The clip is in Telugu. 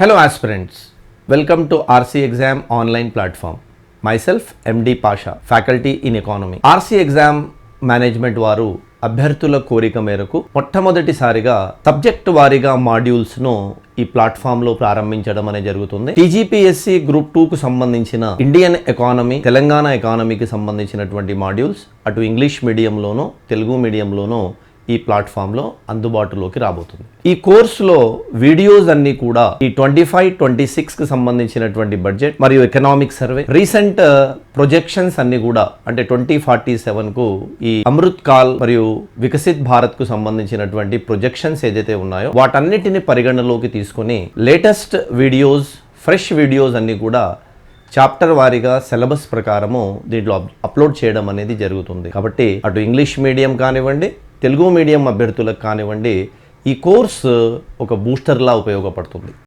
Hello aspirants, welcome to RC exam online platform. Myself MD Pasha, faculty in economy. RC exam management వారు అభ్యర్థుల కోరిక మేరకు మొట్టమొదటిసారిగా సబ్జెక్ట్ వారీగా మాడ్యూల్స్ను ఈ ప్లాట్ఫామ్లో ప్రారంభించడం అనేది జరుగుతుంది టీజీపీఎస్సి గ్రూప్ టూ కు సంబంధించిన ఇండియన్ ఎకానమీ తెలంగాణ ఎకానమీకి సంబంధించినటువంటి మాడ్యూల్స్ అటు ఇంగ్లీష్ మీడియంలోనూ తెలుగు మీడియంలోనూ ఈ ప్లాట్ఫామ్లో అందుబాటులోకి రాబోతుంది. ఈ కోర్సులో వీడియోస్ అన్ని కూడా ఈ ట్వంటీ ఫైవ్ ట్వంటీ సిక్స్కి సంబంధించినటువంటి బడ్జెట్ మరియు ఎకనామిక్ సర్వే రీసెంట్ ప్రొజెక్షన్స్ అన్ని కూడా అంటే ట్వంటీ ఫార్టీ సెవెన్కు ఈ అమృత్ కాల్ మరియు వికసిత్ భారత్కు సంబంధించినటువంటి ప్రొజెక్షన్స్ ఏదైతే ఉన్నాయో వాటన్నిటిని పరిగణలోకి తీసుకొని లేటెస్ట్ వీడియోస్ ఫ్రెష్ వీడియోస్ అన్ని కూడా చాప్టర్ వారీగా సిలబస్ ప్రకారము దీంట్లో అప్లోడ్ చేయడం అనేది జరుగుతుంది. కాబట్టి అటు ఇంగ్లీష్ మీడియం కానివ్వండి తెలుగు మీడియం అభ్యర్థులకు కానివ్వండి ఈ కోర్స్ ఒక బూస్టర్లా ఉపయోగపడుతుంది.